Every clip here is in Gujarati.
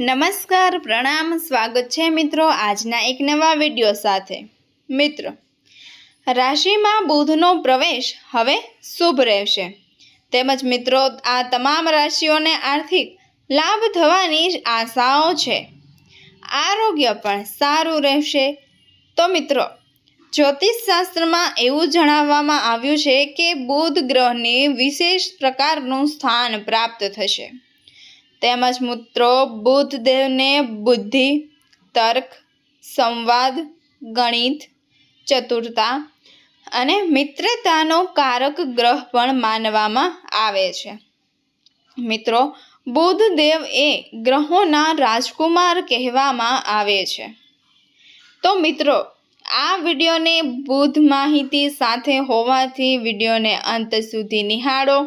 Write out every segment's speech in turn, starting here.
નમસ્કાર, પ્રણામ, સ્વાગત છે મિત્રો આજના એક નવા વીડિયો સાથે. મિત્રો, રાશિમાં બુધનો પ્રવેશ હવે શુભ રહેશે. તેમજ મિત્રો, આ તમામ રાશિઓને આર્થિક લાભ થવાની આશાઓ છે. આરોગ્ય પણ સારું રહેશે. તો મિત્રો, જ્યોતિષશાસ્ત્રમાં એવું જણાવવામાં આવ્યું છે કે બુધ ગ્રહને વિશેષ પ્રકારનું સ્થાન પ્રાપ્ત થશે. તેમજ મિત્રો, બુદ્ધદેવને બુદ્ધિ, તર્ક, સંવાદ, ગણિત, ચતુરતા અને મિત્રતાનો કારક ગ્રહ પણ માનવામાં આવે છે. મિત્રો બુધદેવ એ ગ્રહોના રાજકુમાર કહેવામાં આવે છે. તો મિત્રો, આ વિડીયોને બુધ માહિતી સાથે હોવાથી વિડીયોને અંત સુધી નિહાળો.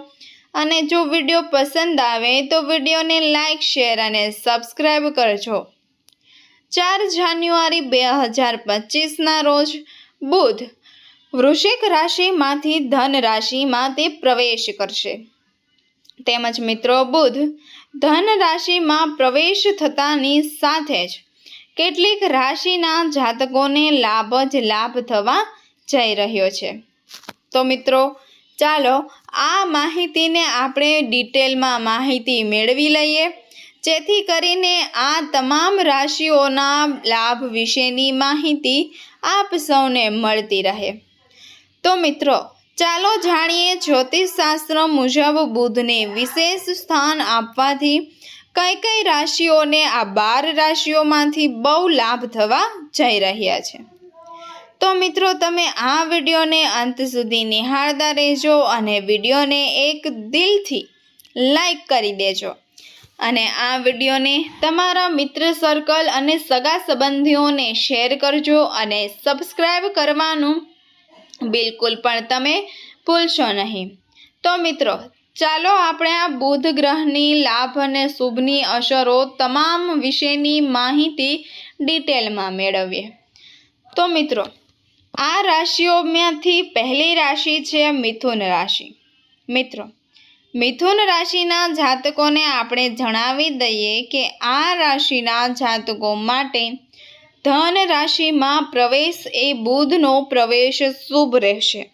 અને જો વીડિયો પસંદ આવે તો વિડીયોને લાઇક શેર અને સબસ્ક્રાઈબ કરજો. ચાર જાન્યુઆરી બે હજાર પચીસના રોજ બુધ વૃશ્ચિક રાશિમાંથી ધન રાશિમાં તે પ્રવેશ કરશે. તેમજ મિત્રો, બુધ ધન રાશિમાં પ્રવેશ થતાની સાથે જ કેટલીક રાશિના જાતકોને લાભ જ લાભ થવા જઈ રહ્યો છે. તો મિત્રો, ચાલો આ માહિતીને આપણે ડિટેલમાં માહિતી મેળવી લઈએ. જેથી કરીને આ તમામ રાશિઓના લાભ વિશેની માહિતી આપ સૌને મળતી રહે. તો મિત્રો, ચાલો જાણીએ જ્યોતિષશાસ્ત્ર મુજબ બુધને વિશેષ સ્થાન આપવાથી કઈ કઈ રાશિઓને આ બાર રાશિઓમાંથી બહુ લાભ થવા જઈ રહ્યા છે. તો મિત્રો, તમે આ વિડીયોને અંત સુધી નિહાળતા રહેજો અને વિડીયોને એક દિલથી લાઈક કરી દેજો. અને આ વિડીયોને તમારા મિત્ર સર્કલ અને સગા સંબંધીઓને શેર કરજો અને સબસ્ક્રાઈબ કરવાનું બિલકુલ પણ તમે ભૂલશો નહીં. તો મિત્રો, ચાલો આપણે આ બુધ ગ્રહની લાભ અને શુભની અસરો તમામ વિશેની માહિતી ડિટેલમાં મેળવીએ. તો મિત્રો આ રાશિઓમાંથી પહેલી રાશિ છે મિથુન રાશિ. મિત્રો, મિથુન રાશિના જાતકોને આપણે જણાવી દઈએ કે આ રાશિના જાતકો માટે ધન રાશિમાં પ્રવેશ એ બુધનો પ્રવેશ શુભ રહેશે.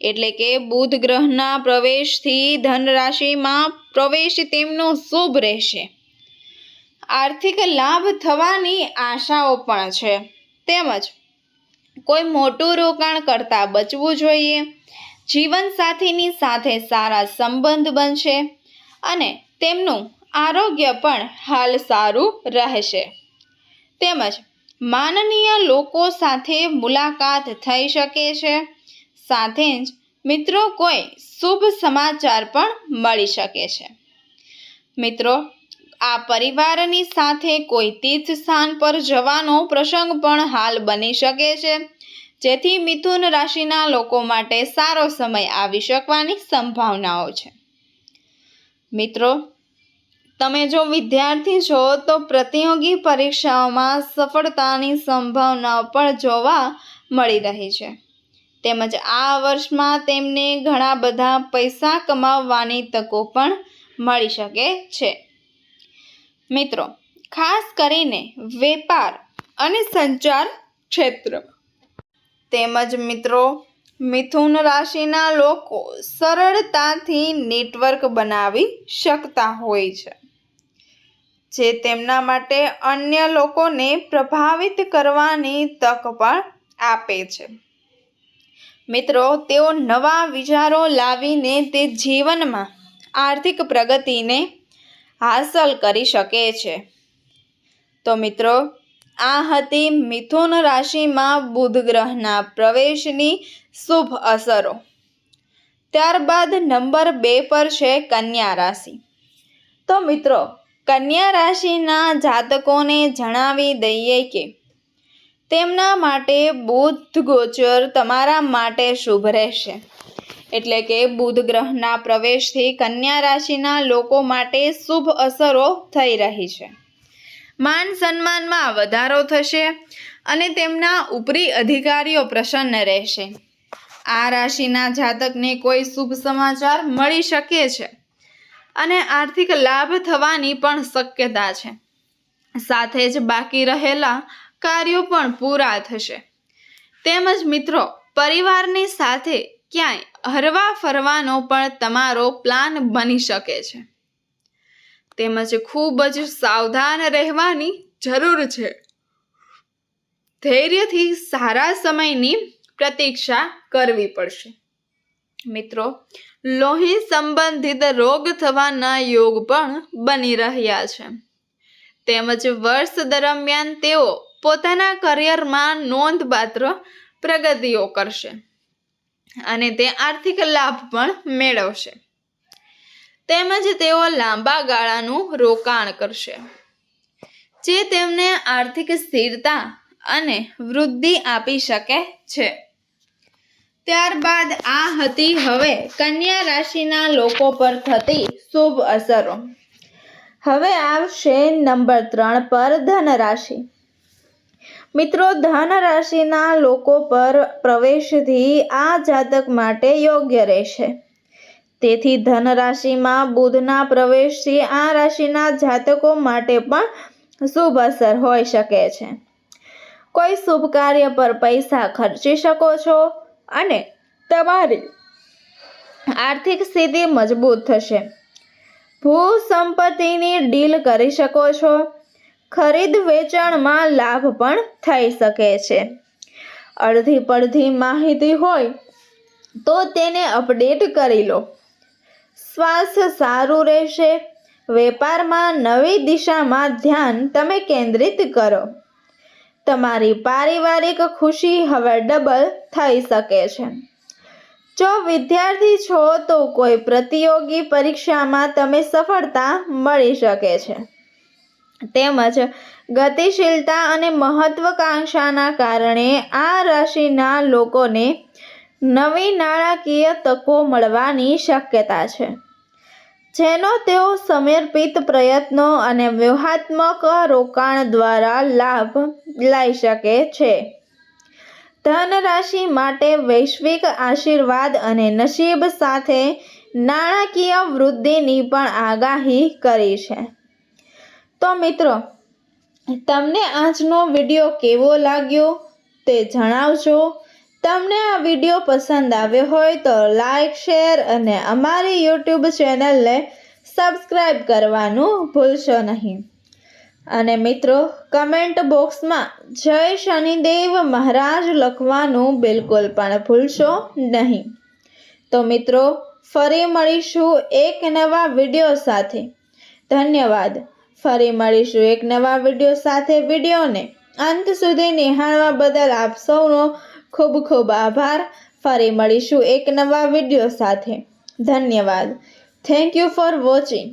એટલે કે બુધ ગ્રહના પ્રવેશથી ધન રાશિમાં પ્રવેશ તેમનો શુભ રહેશે. આર્થિક લાભ થવાની આશાઓ પણ છે. તેમજ કોઈ મોટું રોકાણ કરતાં બચવું જોઈએ. જીવનસાથીની સાથે સારા સંબંધ બનશે અને તેમનું આરોગ્ય પણ હાલ સારું રહેશે. તેમજ માનનીય લોકો સાથે મુલાકાત થઈ શકે છે. સાથે જ મિત્રો કોઈ શુભ સમાચાર પણ મળી શકે છે. મિત્રો આ પરિવારની સાથે કોઈ તીર્થ સ્થાન પર જવાનો પ્રસંગ પણ હાલ બની શકે છે. જેથી મિથુન રાશિના લોકો માટે સારો સમય આવી શકવાની સંભાવનાઓ છે. મિત્રો, તમે જો વિદ્યાર્થી છો, તો પ્રતિયોગી પરીક્ષાઓમાં સફળતાની સંભાવનાઓ પણ જોવા મળી રહી છે. તેમજ આ વર્ષમાં તેમને ઘણા બધા પૈસા કમાવવાની તકો પણ મળી શકે છે. મિત્રો, ખાસ કરીને વેપાર અને સંચાર ક્ષેત્ર. તેમજ મિત્રો, મિથુન રાશિના લોકો સરળતાથી નેટવર્ક બનાવી શકતા હોય છે, જે તેમના માટે અન્ય લોકોને પ્રભાવિત કરવાની તક પણ આપે છે. મિત્રો, તેઓ નવા વિચારો લાવીને તે જીવનમાં આર્થિક પ્રગતિને હાંસલ કરી શકે છે. તો મિત્રો, આ હતી મિથુન રાશિમાં બુધ ગ્રહના પ્રવેશની શુભ અસરો. ત્યારબાદ નંબર બે પર છે કન્યા રાશિ. તો મિત્રો, કન્યા રાશિના જાતકોને જણાવી દઈએ કે, તેમના માટે બુધ ગોચર તમારા માટે શુભ રહેશે. એટલે કે બુધ ગ્રહના પ્રવેશથી કન્યા રાશિના લોકો માટે શુભ અસરો થઈ રહી છે. માન સન્માનમાં વધારો થશે અને તેમના ઉપરી અધિકારીઓ પ્રસન્ન રહેશે. આ રાશિના જાતકને કોઈ શુભ સમાચાર મળી શકે છે અને આર્થિક લાભ થવાની પણ શક્યતા છે. સાથે જ બાકી રહેલા કાર્યો પણ પૂરા થશે. તેમજ મિત્રો, પરિવારની સાથે ક્યાંય હરવા ફરવાનો પણ તમારો પ્લાન બની શકે છે. તેમજ ખૂબ જ સાવધાન રહેવાની જરૂર છે. ધૈર્યથી સારા સમયની પ્રતીક્ષા કરવી પડશે. મિત્રો, લોહી સંબંધિત રોગ થવાના યોગ પણ બની રહ્યા છે. તેમજ વર્ષ દરમિયાન તેઓ પોતાના કરિયરમાં નોંધપાત્ર પ્રગતિઓ કરશે. અને તે આર્થિક લાભ પણ મેળવશે. તેમજ તેઓ લાંબા ગાળાનું રોકાણ કરશે. જે તેમને આર્થિક સ્થિરતા અને વૃદ્ધિ આપી શકે છે. ત્યારબાદ આ હતી હવે કન્યા રાશિના લોકો પર થતી શુભ અસરો. હવે આવશે નંબર ત્રણ પર ધન રાશિ મિત્રો ધન રાશિના લોકો પર પ્રવેશથી આ જાતક માટે યોગ્ય રહેશે. તેથી ધન રાશિમાં બુધના પ્રવેશથી આ રાશિના જાતકો માટે પણ શુભ અસર હોઈ શકે છે. કોઈ શુભ કાર્ય પર પૈસા ખર્ચી શકો છો અને તમારી આર્થિક સ્થિતિ મજબૂત થશે. ભૂ સંપત્તિની ડીલ કરી શકો છો ખરીદ વેચાણમાં લાભ પણ થઈ શકે છે. અડધી પડધી માહિતી હોય તો તેને અપડેટ કરી લો. સ્વાસ્થ્ય સારું રહેશે. વેપારમાં નવી દિશામાં ધ્યાન તમે કેન્દ્રિત કરો. તમારી પારિવારિક ખુશી હવે ડબલ થઈ શકે છે. જો વિદ્યાર્થી છો તો કોઈ પ્રતિયોગી પરીક્ષામાં તમે સફળતા મળી શકે છે. તેમજ ગતિશીલતા અને મહત્વકાંક્ષાના કારણે આ રાશિના લોકોને નવી નાણાકીય તકો મળવાની શક્યતા છે. જેનો તેઓ સમર્પિત પ્રયત્નો અને વ્યૂહાત્મક રોકાણ દ્વારા લાભ લઈ શકે છે. ધન રાશિ માટે વૈશ્વિક આશીર્વાદ અને નસીબ સાથે નાણાકીય વૃદ્ધિની પણ આગાહી કરી છે. તો મિત્રો, તમને આજનો વીડિયો કેવો લાગ્યો તે જણાવજો. તમને આ વીડિયો પસંદ આવ્યો હોય તો લાઈક, શેર અને અમારી યુટ્યુબ ચેનલને સબસ્ક્રાઈબ કરવાનું ભૂલશો નહીં. અને મિત્રો, કમેન્ટ બોક્સમાં જય શનિદેવ મહારાજ લખવાનું બિલકુલ પણ ભૂલશો નહીં. તો મિત્રો, ફરી મળીશું એક નવા વીડિયો સાથે. ધન્યવાદ. ફરી મળીશું એક નવા વીડિયો સાથે વિડીયોને અંત સુધી નિહાળવા બદલ આપ સૌનો ખૂબ ખૂબ આભાર. ફરી મળીશું એક નવા વીડિયો સાથે. ધન્યવાદ. Thank you for watching